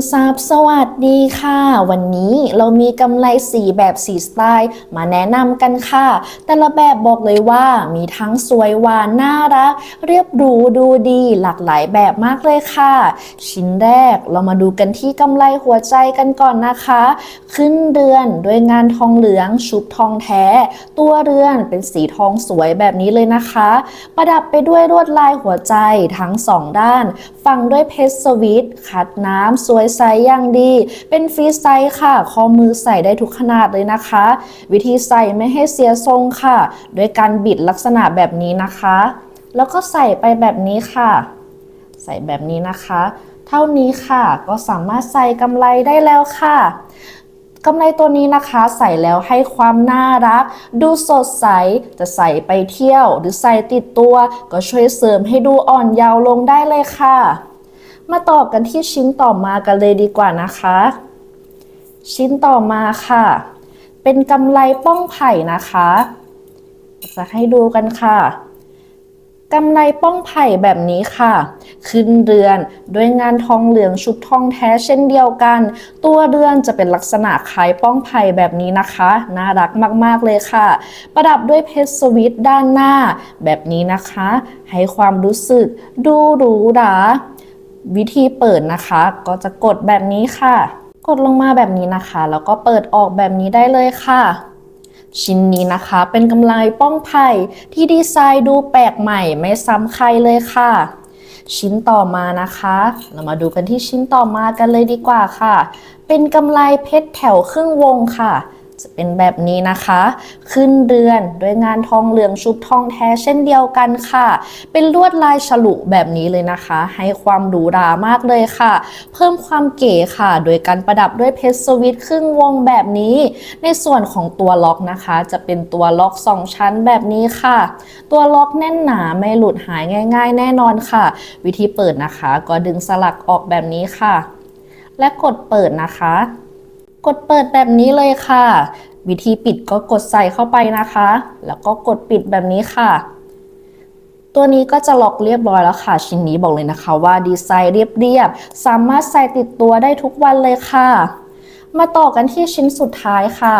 ทราบสวัสดีค่ะ วันนี้เรามีกำไลสีแบบสีสไตล์ มาแนะนำกันค่ะ แต่ละแบบบอกเลยว่ามีทั้งสวยหวานน่ารัก เรียบหรูดูดีหลากหลายแบบมากเลยค่ะ ชิ้นแรกเรามาดูกันที่กำไลหัวใจกันก่อนนะคะ ขึ้นเรือนด้วยงานทองเหลืองชุบทองแท้ ตัวเรือนเป็นสีทองสวยแบบนี้เลยนะคะ ประดับไปด้วยลวดลายหัวใจทั้งสองด้านฝังด้วยเพชรสวิตขัดน้ำสวยใสอย่างดี เป็นฟรีไซส์ค่ะ ข้อมือใส่ได้ทุกขนาดเลยนะคะ วิธีใส่ไม่ให้เสียทรงค่ะโดยการบิดลักษณะแบบนี้นะคะ แล้วก็ใส่ไปแบบนี้ค่ะ ใส่แบบนี้นะคะ เท่านี้ค่ะ ก็สามารถใส่กำไรได้แล้วค่ะกำไรตัวนี้นะคะใส่แล้วให้ความน่ารัก ดูสดใสจะใส่ไปเที่ยว หรือใส่ติดตัว ก็ช่วยเสริมให้ดูอ่อนเยาว์ลงได้เลยค่ะ มาต่อกันที่ชิ้นต่อมากันเลยดีกว่านะคะ ชิ้นต่อมาค่ะ เป็นกำไรป้องไผ่นะคะ จะให้ดูกันค่ะกำไรป้องไผ่แบบนี้ค่ะ ขึ้นเรือนด้วยงานทองเหลืองชุบทองแท้เช่นเดียวกัน ตัวเรือนจะเป็นลักษณะคล้ายป้องไผ่แบบนี้นะคะ น่ารักมากๆเลยค่ะ ประดับด้วยเพชรสวิตด้านหน้า แบบนี้นะคะ ให้ความรู้สึกดูหรูหรา วิธีเปิดนะคะ ก็จะกดแบบนี้ค่ะ กดลงมาแบบนี้นะคะ แล้วก็เปิดออกแบบนี้ได้เลยค่ะชิ้นนี้นะคะเป็นกำไลป้องไผ่ที่ดีไซน์ดูแปลกใหม่ไม่ซ้ำใครเลยค่ะ ชิ้นต่อมานะคะ เรามาดูกันที่ชิ้นต่อมากันเลยดีกว่าค่ะ เป็นกำไลเพชรแถวครึ่งวงค่ะ จะเป็นแบบนี้นะคะ ขึ้นเรือนด้วยงานทองเหลืองชุบทองแท้เช่นเดียวกันค่ะ เป็นลวดลายฉลุแบบนี้เลยนะคะ ให้ความหรูหรามากเลยค่ะ เพิ่มความเก๋ค่ะ โดยการประดับด้วยเพชรสวิตครึ่งวงแบบนี้ ในส่วนของตัวล็อกนะคะ จะเป็นตัวล็อก 2 ชั้นแบบนี้ค่ะ ตัวล็อกแน่นหนาไม่หลุดหายง่าย ๆ แน่นอนค่ะ วิธีเปิดนะคะ ก็ดึงสลักออกแบบนี้ค่ะ และกดเปิดนะคะ กดเปิดแบบนี้เลยค่ะ วิธีปิดก็กดใส่เข้าไปนะคะ แล้วก็กดปิดแบบนี้ค่ะ ตัวนี้ก็จะล็อกเรียบร้อยแล้วค่ะ ชิ้นนี้บอกเลยนะคะว่าดีไซน์เรียบๆ สามารถใส่ติดตัวได้ทุกวันเลยค่ะ มาต่อกันที่ชิ้นสุดท้ายค่ะ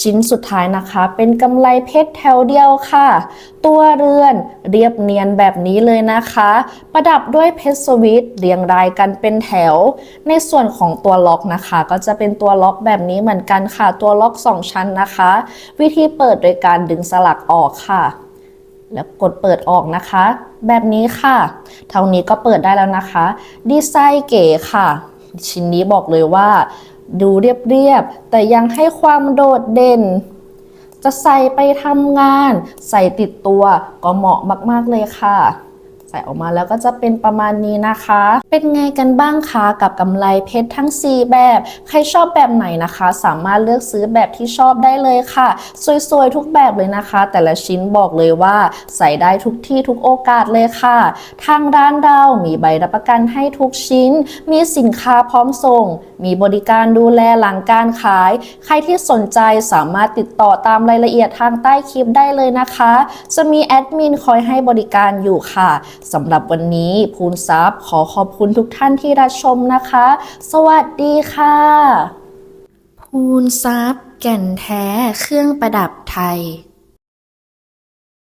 ชิ้นสุดท้ายนะคะ เป็นกำไลเพชรแถวเดียวค่ะ ตัวเรือนเรียบเนียนแบบนี้เลยนะคะ ประดับด้วยเพชรสวิตเรียงรายกันเป็นแถว ในส่วนของตัวล็อกนะคะ ก็จะเป็นตัวล็อกแบบนี้เหมือนกันค่ะ ตัวล็อก 2 ชั้นนะคะ วิธีเปิดโดยการดึงสลักออกค่ะ แล้วกดเปิดออกนะคะ แบบนี้ค่ะ เท่านี้ก็เปิดได้แล้วนะคะ ดีไซน์เก๋ค่ะ ชิ้นนี้บอกเลยว่า ดูเรียบๆ แต่ยังให้ความโดดเด่น จะใส่ไปทำงาน ใส่ติดตัวก็เหมาะมากๆเลยค่ะ ใส่ออกมาแล้วก็จะเป็นประมาณนี้นะคะ เป็นไงกันบ้างคะกับกำไลเพชรทั้ง 4 แบบ ใครชอบแบบไหนนะคะ สามารถเลือกซื้อแบบที่ชอบได้เลยค่ะ สวยๆ ทุกแบบเลยนะคะ แต่ละชิ้นบอกเลยว่า ใส่ได้ทุกที่ทุกโอกาสเลยค่ะ ทางร้านเรามีใบรับประกันให้ทุกชิ้น มีสินค้าพร้อมส่ง มีบริการดูแลหลังการขาย ใครที่สนใจสามารถติดต่อตามรายละเอียดทางใต้คลิปได้เลยนะคะ จะมีแอดมินคอยให้บริการอยู่ค่ะสำหรับวันนี้ภูนซับขอขอบคุณทุกท่านที่รับชมนะคะ สวัสดีค่ะ ภูนซับแก่นแท้เครื่องประดับไทย